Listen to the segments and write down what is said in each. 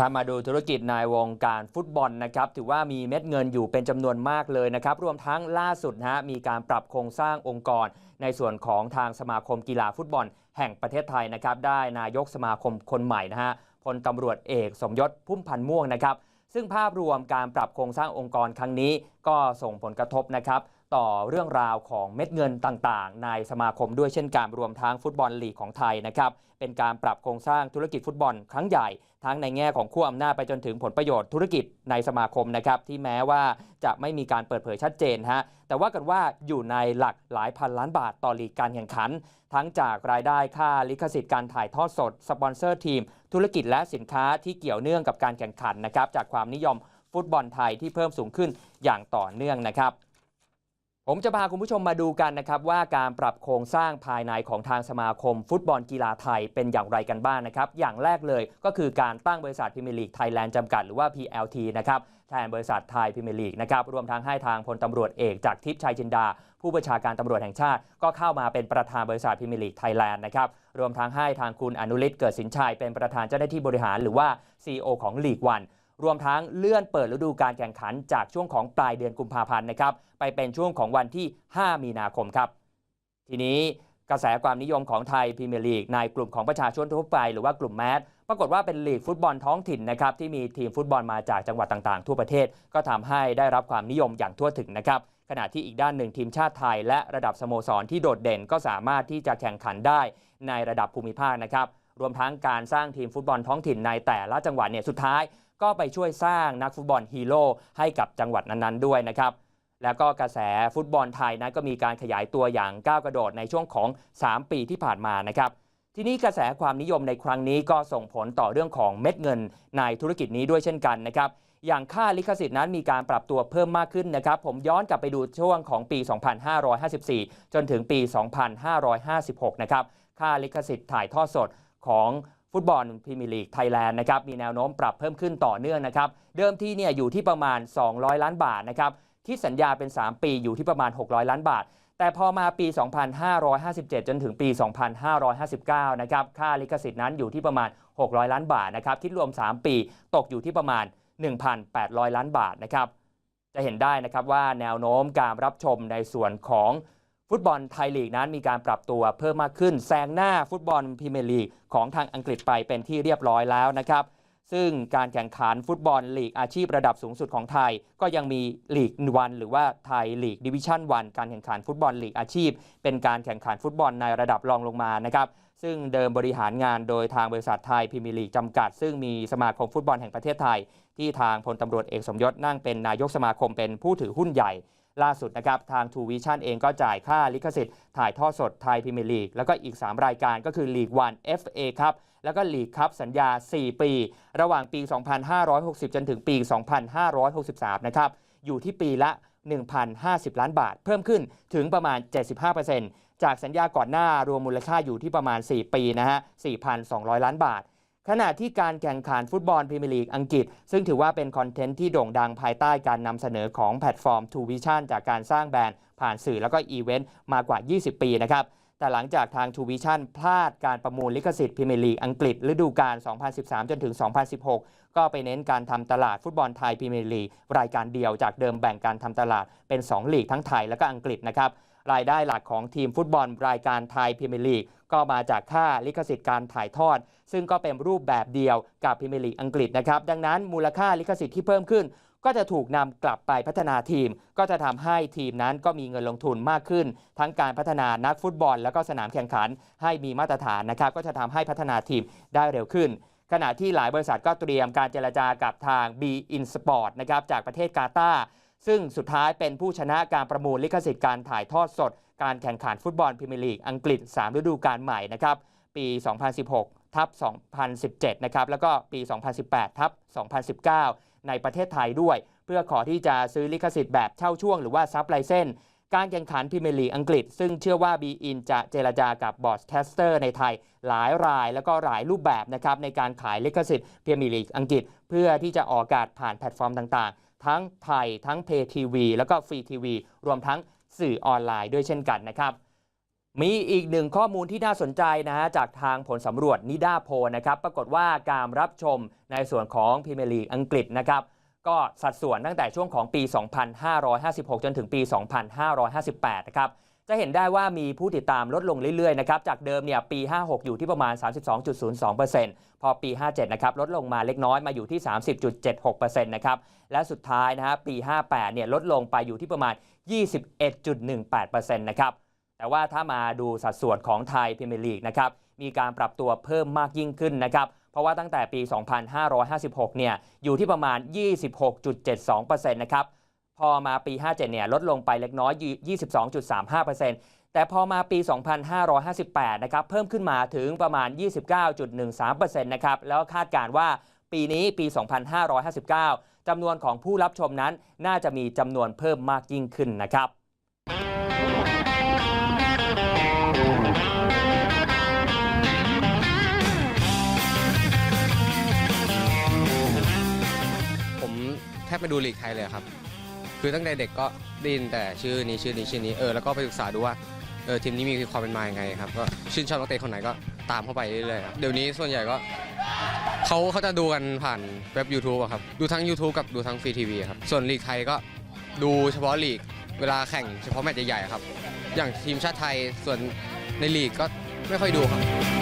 ถ้ามาดูธุรกิจในวงการฟุตบอลนะครับถือว่ามีเม็ดเงินอยู่เป็นจำนวนมากเลยนะครับรวมทั้งล่าสุดนะฮะมีการปรับโครงสร้างองค์กร ในส่วนของทางสมาคมกีฬาฟุตบอล แห่งประเทศไทยนะครับได้นายกสมาคมคนใหม่นะฮะพลตำรวจเอกสมยศพุ่มพันธ์ม่วงนะครับซึ่งภาพรวมการปรับโครงสร้างองค์กรครั้งนี้ ก็ส่งผลกระทบนะครับต่อเรื่องราวของเม็ดเงินต่างๆ ในสมาคมด้วยเช่นการรวมทั้งฟุตบอลลีกของไทยนะครับเป็นการปรับโครงสร้างธุรกิจฟุตบอลครั้งใหญ่ ทั้งในแง่ของขั้วอำนาจไปจนถึงผลประโยชน์ธุรกิจในสมาคมนะครับที่แม้ว่าจะไม่มีการเปิดเผยชัดเจนฮะแต่ว่ากันว่าอยู่ในหลักหลายพันล้านบาทต่อลีกการแข่งขัน ทั้งจากรายได้ค่าลิขสิทธิ์การถ่ายทอดสด สปอนเซอร์ทีม ธุรกิจและสินค้าที่เกี่ยวเนื่องกับการแข่งขันนะครับจากความนิยมฟุตบอลไทยที่เพิ่มสูงขึ้นอย่างต่อเนื่องนะครับ ผมจะพาคุณผู้ชมมาดูกันนะครับว่าการปรับโครงสร้างภายในของทางสมาคม ฟุตบอลกีฬาไทยเป็นอย่างไรกันบ้างนะครับ อย่างแรกเลยก็คือการตั้งบริษัทพรีเมียร์ลีกไทยแลนด์จำกัดหรือว่า PLT นะครับแทนบริษัทไทยพรีเมียร์ลีกนะครับรวมทั้งให้ทางพลตำรวจเอกจากทิพย์ชัยจินดา ผู้บัญชาการตำรวจแห่งชาติ ก็เข้ามาเป็นประธานบริษัทพรีเมียร์ลีกไทยแลนด์นะครับรวมทั้งให้ทางคุณอนุฤทธิ์เกิดสินชัยเป็นประธานเจ้าหน้าที่บริหารหรือว่า CEO ของลีกวัน รวมทั้งเลื่อนเปิดฤดูการแข่งขันจากช่วงของปลายเดือนกุมภาพันธ์นะครับไปเป็นช่วงของวันที่ 5 มีนาคมครับ ทีนี้กระแสความนิยมของไทยพรีเมียร์ลีกในกลุ่มของประชาชนทั่วไปหรือว่ากลุ่มแมสปรากฏว่าเป็นลีกฟุตบอลท้องถิ่นนะครับที่มีทีมฟุตบอลมาจากจังหวัดต่างๆ ทั่วประเทศ ก็ทำให้ได้รับความนิยมอย่างทั่วถึงนะครับขณะที่อีกด้านหนึ่งทีมชาติไทย และระดับสโมสรที่โดดเด่นก็สามารถที่จะแข่งขันได้ในระดับภูมิภาคนะครับ รวมทั้งการสร้างทีมฟุตบอลท้องถิ่นในแต่ละจังหวัดเนี่ยสุดท้ายก็ไปช่วยสร้างนักฟุตบอลฮีโร่ให้กับจังหวัดนั้นๆด้วยนะครับแล้วก็กระแสฟุตบอลไทยนั้นก็มีการขยายตัวอย่างก้าวกระโดดในช่วงของ 3 ปีที่ผ่านมานะครับทีนี้กระแสความนิยมในครั้งนี้ก็ส่งผลต่อเรื่องของเม็ดเงินในธุรกิจนี้ด้วยเช่นกันนะครับอย่างค่าลิขสิทธิ์นั้นมีการปรับตัวเพิ่มมากขึ้นนะครับ ผมย้อนกลับไปดูช่วงของปี 2554 จนถึงปี 2556 นะครับ ค่าลิขสิทธิ์ถ่ายทอดสด ของฟุตบอลพรีเมียร์ลีกไทยแลนด์นะครับมีแนวโน้มปรับเพิ่มขึ้นต่อเนื่องนะครับเดิมที่เนี่ยอยู่ที่ประมาณ 200 ล้านบาทนะครับที่สัญญาเป็น 3 ปีอยู่ที่ประมาณ 600 ล้านบาท แต่พอมาปี 2557 จนถึงปี 2559 นะครับค่าลิขสิทธิ์นั้นอยู่ที่ประมาณ 600 ล้านบาทนะครับคิดรวม 3 ปีตกอยู่ที่ประมาณ 1,800 ล้านบาทนะครับจะเห็นได้นะครับว่าแนวโน้มการรับชมในส่วนของ ฟุตบอลไทยลีกนั้นมีการปรับตัวเพิ่มมากขึ้น แซงหน้าฟุตบอลพรีเมียร์ลีกของทางอังกฤษไปเป็นที่เรียบร้อยแล้วนะครับ ซึ่งการแข่งขันฟุตบอลลีกอาชีพระดับสูงสุดของไทย ก็ยังมีลีกวันหรือว่าไทยลีกดิวิชั่นวันการแข่งขันฟุตบอลลีกอาชีพ เป็นการแข่งขันฟุตบอลในระดับรองลงมานะครับซึ่งเดิมบริหารงานโดยทางบริษัทไทยพรีเมียร์ลีกจำกัด ซึ่งมีสมาคมฟุตบอลแห่งประเทศไทย ที่ทางพลตำรวจเอกสมยศนั่งเป็นนายกสมาคมเป็นผู้ถือหุ้นใหญ่ ล่าสุดนะครับทาง True Vision เองก็จ่ายค่าลิขสิทธิ์ถ่ายทอดสดไทยพรีเมียร์ลีก แล้วก็อีก 3 รายการก็คือลีกวัน FA ครับแล้วก็ลีกครับสัญญา 4 ปี ระหว่างปี 2560 จนถึงปี 2563 นะครับ อยู่ที่ปีละ 1,050 ล้านบาท เพิ่มขึ้นถึงประมาณ 75%จากสัญญาก่อนหน้ารวมมูลค่าอยู่ที่ประมาณ 4 ปีนะฮะ 4,200 ล้านบาท ขณะที่การแข่งขันฟุตบอลพรีเมียร์ลีกอังกฤษ ซึ่งถือว่าเป็นคอนเทนต์ที่โด่งดังภายใต้การนำเสนอของแพลตฟอร์ม True Vision จากการสร้างแบรนด์ผ่านสื่อแล้วก็อีเวนต์มากว่า 20 ปีนะครับ แต่หลังจากทาง True Vision พลาดการประมูลลิขสิทธิ์พรีเมียร์ลีกอังกฤษฤดูกาล 2013 จนถึง 2016 ก็ไปเน้นการทำตลาดฟุตบอลไทยพรีเมียร์ลีกรายการเดียวจากเดิมแบ่งการทำตลาดเป็น 2 ลีกทั้งไทยและก็อังกฤษนะครับ รายได้หลักของทีมฟุตบอลรายการไทยพรีเมียร์ลีกก็มาจากค่าลิขสิทธิ์การถ่ายทอด ซึ่งก็เป็นรูปแบบเดียวกับพรีเมียร์ลีกอังกฤษนะครับ ดังนั้นมูลค่าลิขสิทธิ์ที่เพิ่มขึ้น ก็จะถูกนำกลับไปพัฒนาทีม ก็จะทำให้ทีมนั้นก็มีเงินลงทุนมากขึ้น ทั้งการพัฒนานักฟุตบอล แล้วก็สนามแข่งขันให้มีมาตรฐานนะครับ ก็จะทำให้พัฒนาทีมได้เร็วขึ้นขณะที่หลายบริษัทก็เตรียมการเจรจากับทาง B In Sport นะครับจากประเทศกาตาร์ ซึ่งสุดท้ายเป็นผู้ชนะการประมูลลิขสิทธิ์การถ่ายทอดสด การแข่งขันฟุตบอลพรีเมียร์ลีกอังกฤษ 3 ฤดูกาลใหม่นะครับปี 2016 ทับ 2017 นะครับแล้วก็ปี 2018 ทับ 2019 ในประเทศไทยด้วย เพื่อขอที่จะซื้อลิขสิทธิ์แบบเช่าช่วงหรือว่าซับไลเซนการแข่งขันพรีเมียร์ลีกอังกฤษ ซึ่งเชื่อว่า b ีอินจะเจรจากับบอสแคสเตอร์ในไทย หลายรายแล้วก็หลายรูปแบบนะครับในการขายลิขสิทธิ์พรีเมียร์ลีกอังกฤษ เพื่อที่จะออกอากาศผ่านแพลตฟอร์มต่างๆ ทั้งไทยทั้งเพย์ทีวีแล้วก็ฟรีทีวีรวมทั้งสื่อออนไลน์ด้วยเช่นกันนะครับ มีอีกหนึ่งข้อมูลที่น่าสนใจนะฮะจากทางผลสำรวจนิดาโพนะครับ ปรากฏว่าการรับชมในส่วนของพรีเมียร์ลีกอังกฤษนะครับก็สัดส่วนตั้งแต่ช่วงของปี 2556 จนถึงปี 2558 นะครับ จะเห็นได้ว่ามีผู้ติดตามลดลงเรื่อยๆนะครับ จากเดิมเนี่ยปี 56 อยู่ที่ประมาณ 32.02%พอปี 57 นะครับ ลดลงมาเล็กน้อยมาอยู่ที่ 30.76%นะครับ และสุดท้ายนะฮะปี 58 เนี่ยลดลงไปอยู่ที่ประมาณ 21.18%นะครับ แต่ว่าถ้ามาดูสัดส่วนของไทยพรีเมียร์ลีกนะครับ มีการปรับตัวเพิ่มมากยิ่งขึ้นนะครับเพราะว่าตั้งแต่ปี 2556 เนี่ย อยู่ที่ประมาณ 26.72%นะครับ พอมาปี 57 เนี่ย ลดลงไปเล็กน้อย 22.35%แต่พอมาปี 2558 นะครับ เพิ่มขึ้นมาถึงประมาณ 29.13%นะครับ แล้วคาดการ์ว่าปีนี้ปี 2559 จำนวนของผู้รับชมนั้นน่าจะมีจำนวนเพิ่มมากยิ่งขึ้นนะครับผมแทบไม่ดูลีกไทยเลยครับ คือตั้งแต่เด็กก็ได้ยินแต่ชื่อนี้ชื่อนี้ชื่อนี้เออแล้วก็ไปศึกษาดูว่าเออทีมนี้มีความเป็นมาอยังไงครับก็ชื่นชอบนักเตะคนไหนก็ตามเข้าไปเรื่อยๆครับเดี๋ยวนี้ส่วนใหญ่ก็เขาเขาจะดูกันผ่านเว็บ YouTube อะครับดูทั้ง YouTube กับดูทั้งฟรีทีวีครับส่วนลีกไทยก็ดูเฉพาะลีกเวลาแข่งเฉพาะแมตช์ใหญ่ๆครับ อย่างทีมชาติไทยส่วนในลีกก็ไม่ค่อยดูครับ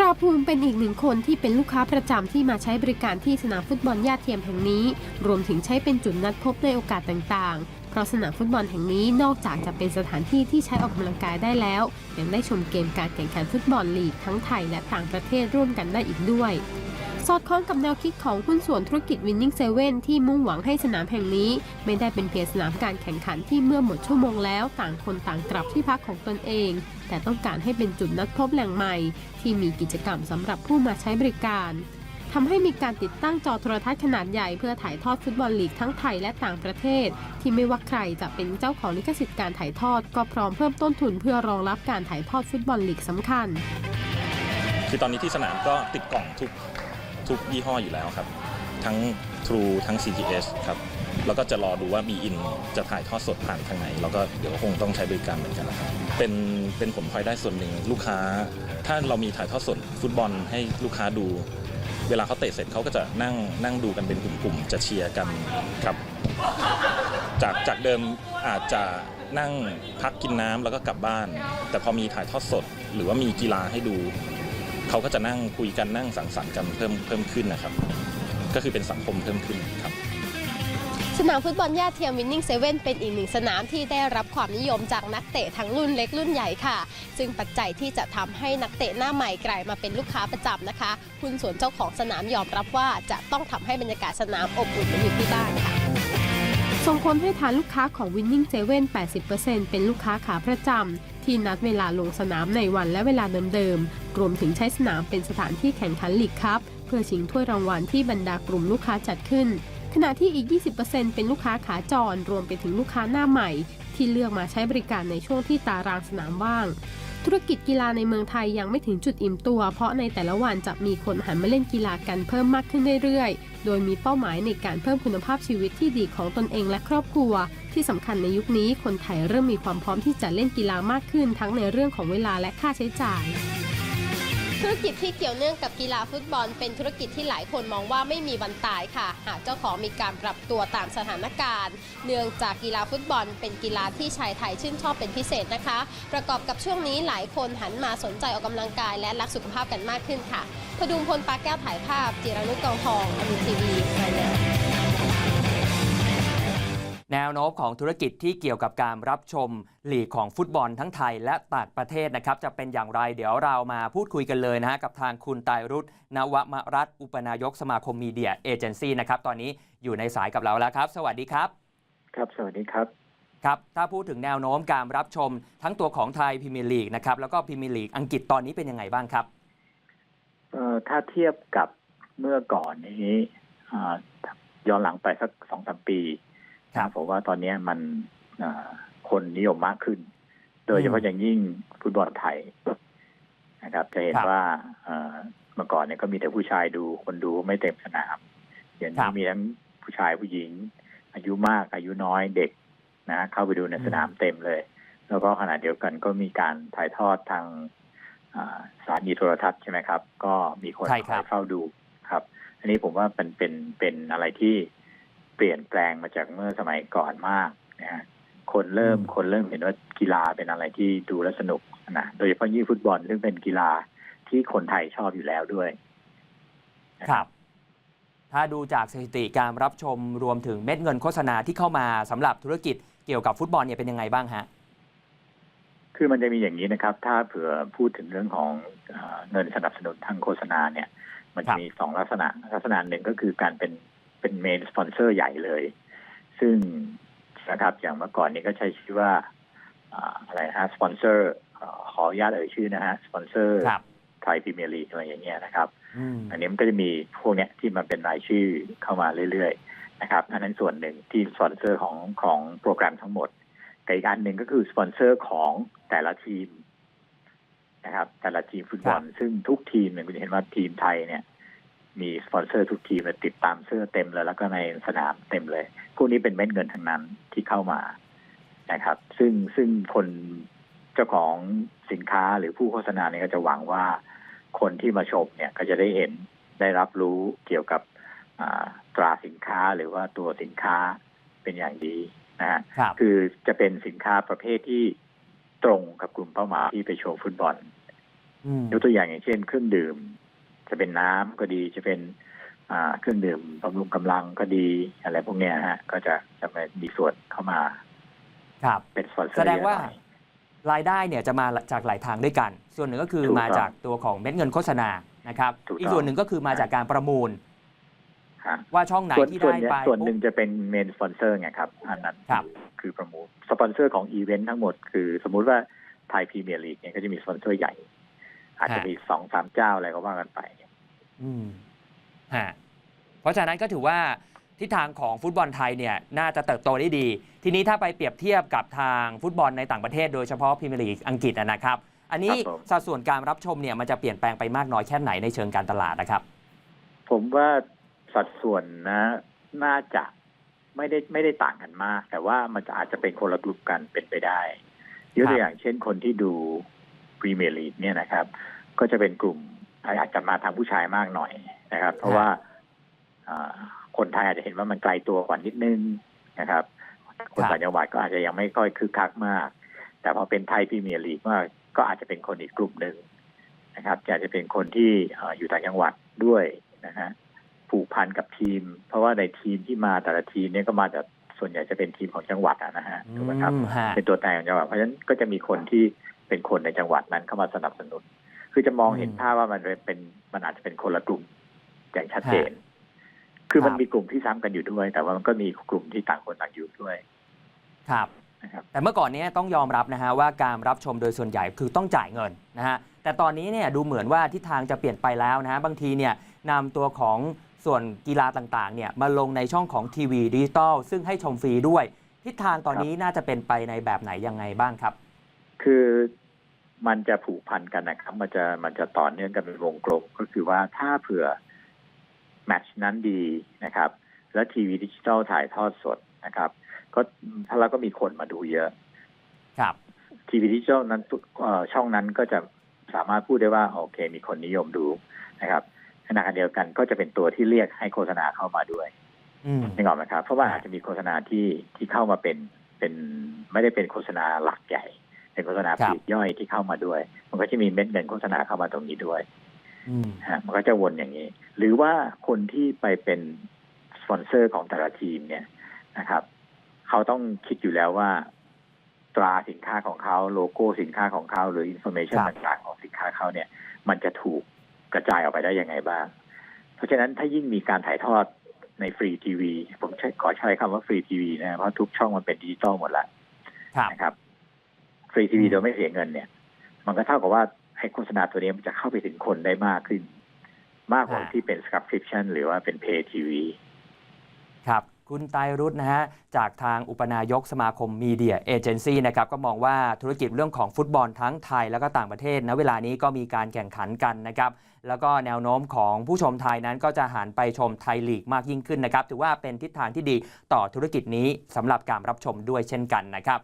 ตราภูมิเป็นอีกหนึ่งคนที่เป็นลูกค้าประจำที่มาใช้บริการที่สนามฟุตบอลญาติเทียมแห่งนี้ รวมถึงใช้เป็นจุดนัดพบในโอกาสต่างๆ เพราะสนามฟุตบอลแห่งนี้นอกจากจะเป็นสถานที่ที่ใช้ออกกำลังกายได้แล้ว ยังได้ชมเกมการแข่งขันฟุตบอลลีกทั้งไทยและต่างประเทศร่วมกันได้อีกด้วย สอดคล้องกับแนวคิดของหุ้นส่วนธุรกิจ Winning Seven ที่มุ่งหวังให้สนามแห่งนี้ ไม่ได้เป็นเพียงสนามการแข่งขันที่เมื่อหมดชั่วโมงแล้วต่างคนต่างกลับที่พักของตนเอง แต่ต้องการให้เป็นจุดนัดพบแหล่งใหม่ ที่มีกิจกรรมสำหรับผู้มาใช้บริการทำให้มีการติดตั้งจอโทรทัศน์ขนาดใหญ่เพื่อถ่ายทอดฟุตบอลลีกทั้งไทยและต่างประเทศ ที่ไม่ว่าใครจะเป็นเจ้าของลิขสิทธิ์การถ่ายทอด ก็พร้อมเพิ่มต้นทุนเพื่อรองรับการถ่ายทอดฟุตบอลลีกสำคัญ คือตอนนี้ที่สนามก็ติดกล่องทุก ทุกยี่ห้ออยู่แล้วครับ ทั้ง True ทั้ง CTS ครับแล้วก็จะรอดูว่ามีอินจะถ่ายทอดสดผ่านทางไหน แล้วก็เดี๋ยวคงต้องใช้บริการเหมือนกันนะครับเป็นเป็นผลพลอยได้ส่วนหนึ่งลูกค้า ถ้าเรามีถ่ายทอดสดฟุตบอลให้ลูกค้าดู เวลาเขาเตะเสร็จเขาก็จะนั่งนั่งดูกันเป็นกลุ่มๆจะเชียร์กันครับ จากจากเดิมอาจจะนั่งพักกินน้ำแล้วก็กลับบ้าน แต่พอมีถ่ายทอดสด หรือว่ามีกีฬาให้ดู เขาก็จะนั่งคุยกันนั่งสังสรรค์กันเพิ่มเพิ่มขึ้นนะครับ ก็คือเป็นสังคมเพิ่มขึ้นครับสนามฟุตบอลญาติเทียมวินนิ่งเซเว่นเป็นอีกหนึ่งสนามที่ได้รับความนิยมจากนักเตะทั้งรุ่นเล็กรุ่นใหญ่ค่ะ ซึ่งปัจจัยที่จะทำให้นักเตะหน้าใหม่กลายมาเป็นลูกค้าประจำนะคะ คุณส่วนเจ้าของสนามยอมรับว่าจะต้องทำให้บรรยากาศสนามอบอุ่นเหมือนอยู่ที่บ้านค่ะส่งผลให้ฐานลูกค้าของ Winning Seven 80%เป็นลูกค้าขาประจำ ที่นัดเวลาลงสนามในวันและเวลาเดิมๆรวมถึงใช้สนามเป็นสถานที่แข่งขันลีกคัพเพื่อชิงถ้วยรางวัลที่บรรดากลุ่มลูกค้าจัดขึ้น ขณะที่อีก 20%เป็นลูกค้าขาจร รวมไปถึงลูกค้าหน้าใหม่ ที่เลือกมาใช้บริการในช่วงที่ตารางสนามว่างธุรกิจกีฬาในเมืองไทยยังไม่ถึงจุดอิ่มตัว เพราะในแต่ละวันจะมีคนหันมาเล่นกีฬากันเพิ่มมากขึ้นเรื่อยๆ โดยมีเป้าหมายในการเพิ่มคุณภาพชีวิตที่ดีของตนเองและครอบครัว ที่สำคัญในยุคนี้คนไทยเริ่มมีความพร้อมที่จะเล่นกีฬามากขึ้น ทั้งในเรื่องของเวลาและค่าใช้จ่ายธุรกิจที่เกี่ยวเนื่องกับกีฬาฟุตบอล เป็นธุรกิจที่หลายคนมองว่าไม่มีวันตายค่ะ หากเจ้าของมีการปรับตัวตามสถานการณ์ เนื่องจากกีฬาฟุตบอล เป็นกีฬาที่ชายไทยชื่นชอบเป็นพิเศษนะคะ ประกอบกับช่วงนี้หลายคนหันมาสนใจออกกำลังกายและรักสุขภาพกันมากขึ้นค่ะพดุงพลปาแก้วถ่ายภาพ จิรนุชกองทองอมรินทีวีรายงาน แนวโน้มของธุรกิจที่เกี่ยวกับการรับชมลีกของฟุตบอลทั้งไทยและต่างประเทศนะครับ จะเป็นอย่างไรเดี๋ยวเรามาพูดคุยกันเลยนะฮะกับทางคุณไตรรุตนวมรัตน์อุปนายกสมาคมมีเดียเอเจนซี่นะครับ ตอนนี้อยู่ในสายกับเราแล้วครับ สวัสดีครับ ครับสวัสดีครับครับถ้าพูดถึงแนวโน้มการรับชมทั้งตัวของไทยพรีเมียร์ลีกนะครับแล้วก็พรีเมียร์ลีกอังกฤษตอนนี้เป็นยังไงบ้างครับเอ่อถ้าเทียบกับเมื่อก่อนนี้อ่าย้อนหลังไปสักสองสามปี ครับผมว่าตอนนี้มันอ่าคนนิยมมากขึ้น โดยเฉพาะอย่างยิ่งฟุตบอลไทยนะครับ จะเห็นครับว่าเอ่อเมื่อก่อนเนี่ยก็มีแต่ผู้ชายดู คนดูไม่เต็มสนามเดี๋ยวครันี้บมีทั้งผู้ชายผู้หญิง อายุมากอายุน้อยเด็กนะ เข้าไปดูในอืมสนามเต็มเลย แล้วก็ขณะเดียวกันก็มีการถ่ายทอดทางอ่าสถานีโทรทัศน์ใช่ไหมครับ ก็มีคนใช่คครัอบยเฝ้าดูครับ อันนี้ผมว่าเป็นเป็นเป็นอะไรที่ เปลี่ยนแปลงมาจากเมื่อสมัยก่อนมากนะฮะคนเริ่มคนเริ่มเห็นว่ากีฬาเป็นอะไรที่ดูแล้วสนุกนะโดยเฉพาะยิ่งฟุตบอลซึ่งเป็นกีฬาที่คนไทยชอบอยู่แล้วด้วยนะครับ ถ้าดูจากสถิติการรับชมรวมถึงเม็ดเงินโฆษณาที่เข้ามาสำหรับธุรกิจเกี่ยวกับฟุตบอลเนี่ยเป็นยังไงบ้างฮะ คือมันจะมีอย่างนี้นะครับ ถ้าเผื่อพูดถึงเรื่องของเออเงินสนับสนุนทางโฆษณาเนี่ย มันครัจะบมีสองลักษณะ ลักษณะหนึ่งก็คือการเป็น เป็นเมนสปอนเซอร์ใหญ่เลย ซึ่งนะครับอย่างเมื่อก่อนนี้ก็ใช้ชื่อว่าอ่าอะไรฮะสปอนเซอร์ขออนุญาตเอ่ยชื่อนะฮะสปอนเซอร์ครับไทยพรีเมียร์ลีกอะไรอย่างเงี้ยนะครับอืมอันนี้มันก็จะมีพวกเนี้ยที่มันเป็นรายชื่อเข้ามาเรื่อยๆนะครับอันนั้นส่วนหนึ่งที่สปอนเซอร์ของของโปรแกรมทั้งหมดกับอีกอันหนึ่งก็คือสปอนเซอร์ของแต่ละทีมนะครับ แต่ละทีมฟุตบอลซึ่งทุกทีมเนี่ยคุณจะเห็นว่าทีมไทยเนี่ย มีสปอนเซอร์ทุกทีมเลยติดตามเสื้อเต็มเลย แล้วก็ในสนามเต็มเลย พวกนี้เป็นเม็ดเงินทั้งนั้นที่เข้ามานะครับ ซึ่งซึ่งคนเจ้าของสินค้าหรือผู้โฆษณาเนี่ยก็จะหวังว่า คนที่มาชมเนี่ยก็จะได้เห็นได้รับรู้เกี่ยวกับอ่าตราสินค้าหรือว่าตัวสินค้าเป็นอย่างดีนะฮะครับคือจะเป็นสินค้าประเภทที่ตรงกับกลุ่มเป้าหมายที่ไปชมฟุตบอลอืมยกตัวอย่างอย่างเช่น เครื่องดื่ม จะเป็นน้ำก็ดีจะเป็นอ่าเครื่องดื่มบำรุงกำลังก็ดีอะไรพวกเนี้ยฮะ ก็จะจะมีส่วนเข้ามา ครับเป็นสปอนเซอร์แสดงว่าเยอะหน่อยรายได้เนี่ยจะมาจากหลายทางด้วยกัน ส่วนหนึ่งก็คือถูกต้องมาจากตัวของเม็ดเงินโฆษณานะครับถูกต้องอีกส่วนหนึ่งก็คือมาจากการประมูลฮะว่าช่องไหนส่วนที่ส่วนได้เนี้ยไปส่วนหนึ่งปุ๊บจะเป็นเมนสปอนเซอร์ไงครับอันนั้นครับคือประมูลสปอนเซอร์ของอีเวนต์ทั้งหมดคือ สมมุติว่าไทยพรีเมียร์ลีกเนี่ยก็จะมีสปอนเซอร์ใหญ่ อาจจะมีสองสามเจ้าอะไรก็ว่ากันไป อืมฮะเพราะฉะนั้นก็ถือว่าทิศทางของฟุตบอลไทยเนี่ยน่าจะเติบโตได้ดี ทีนี้ถ้าไปเปรียบเทียบกับทางฟุตบอลในต่างประเทศ โดยเฉพาะพรีเมียร์ลีกอังกฤษอะนะครับ อันนี้ครับผม สัดส่วนการรับชมเนี่ยมันจะเปลี่ยนแปลงไปมากน้อยแค่ไหนในเชิงการตลาดนะครับ ผมว่าสัดส่วนนะ น่าจะไม่ได้ไม่ได้ต่างกันมาก แต่ว่ามันจะอาจจะเป็นคนละกลุ่มกันเป็นไปได้ยกตัวอย่างเช่นคนที่ดู พรีเมียร์ลีกเนี่ยนะครับ ก็จะเป็นกลุ่มอาจจะมาทางผู้ชายมากหน่อยนะครับ เพราะว่าอ่าคนไทยอาจจะเห็นว่ามันไกลตัวกว่านิดนึงนะครับ คนต่างจังหวัดก็อาจจะยังไม่ค่อยคึกคักมาก แต่พอเป็นไทยพรีเมียร์ลีกว่าก็อาจจะเป็นคนอีกกลุ่มหนึ่งนะครับอาจจะเป็นคนที่เอ่ออยู่ต่างจังหวัดด้วยนะฮะผูกพันกับทีม เพราะว่าในทีมที่มาแต่ละทีมเนี่ยก็มาจากส่วนใหญ่จะเป็นทีมของจังหวัดอะนะฮะถูกไหมครับอืมฮะเป็นตัวแทนของจังหวัดเพราะฉะนั้นก็จะมีคนที่ เป็นคนในจังหวัดนั้นเข้ามาสนับสนุน คือจะมองเห็นอืมภาพว่ามันเป็นมันอาจจะเป็นคนละกลุ่มอย่างชัดเจนฮะคือมันครับมีกลุ่มที่ซ้ำกันอยู่ด้วย แต่ว่ามันก็มีกลุ่มที่ต่างคนต่างอยู่ด้วย ครับนะครับแต่เมื่อก่อนเนี้ต้องยอมรับนะฮะว่าการรับชมโดยส่วนใหญ่คือต้องจ่ายเงินนะฮะแต่ตอนนี้เนี่ยดูเหมือนว่าทิศทางจะเปลี่ยนไปแล้วนะฮะบางทีเนี่ยนำตัวของส่วนกีฬาต่างๆเนี่ยมาลงในช่องของทีวีดิจิตอลซึ่งให้ชมฟรีด้วย ทิศทางตอนนี้น่าจะเป็นไปในแบบไหนยังไงบ้างครับ คือมันจะผูกพันกันนะครับ มันจะมันจะต่อเนื่องกันเป็นวงกลมก็คือว่าถ้าเผื่อแมตช์นั้นดีนะครับ แล้วทีวีดิจิตอลถ่ายทอดสดนะครับ ก็ถ้าแล้วก็มีคนมาดูเยอะ ครับทีวีดิจิตอลนั้นเอ่อช่องนั้นก็จะสามารถพูดได้ว่า โอเค มีคนนิยมดูนะครับขณะเดียวกันก็จะเป็นตัวที่เรียกให้โฆษณาเข้ามาด้วยอืมนึกออกไหมครับ เพราะว่าครับอาจจะมีโฆษณาที่ที่เข้ามาเป็นเป็นไม่ได้เป็นโฆษณาหลักใหญ่ เป็นโฆษณาปลีกย่อยที่เข้ามาด้วย มันก็จะมีเม็ดเงินโฆษณาเข้ามาตรงนี้ด้วยอืมฮะมันก็จะวนอย่างนี้ หรือว่าคนที่ไปเป็นสปอนเซอร์ของแต่ละทีมเนี่ยนะครับ เขาต้องคิดอยู่แล้วว่า ตราสินค้าของเขาโลโก้สินค้าของเขาหรืออินโฟเมชันครับต่างๆของสินค้าเขาเนี่ย มันจะถูกกระจายออกไปได้ยังไงบ้าง เพราะฉะนั้นถ้ายิ่งมีการถ่ายทอดในฟรีทีวีผมใช้ขอใช้คำว่าฟรีทีวีนะเพราะทุกช่องมันเป็นดิจิตอลหมดละครับนะครับฟ รีทีวีอืมโดยไม่เสียเงินเนี่ย มันก็เท่ากับว่าไอ้โฆษณาตัวนี้มันจะเข้าไปถึงคนได้มากขึ้น มากกว่าที่เป็น subscription หรือว่าเป็น pay TV ครับคุณไตรรุธนะฮะ จากทางอุปนายกสมาคมมีเดียเอเจนซี่นะครับ ก็มองว่าธุรกิจเรื่องของฟุตบอลทั้งไทยแล้วก็ต่างประเทศณเวลานี้ก็มีการแข่งขันกันนะครับ แล้วก็แนวโน้มของผู้ชมไทยนั้นก็จะหันไปชมไทยลีกมากยิ่งขึ้นนะครับ ถือว่าเป็นทิศทางที่ดีต่อธุรกิจนี้สำหรับการรับชมด้วยเช่นกันนะครับ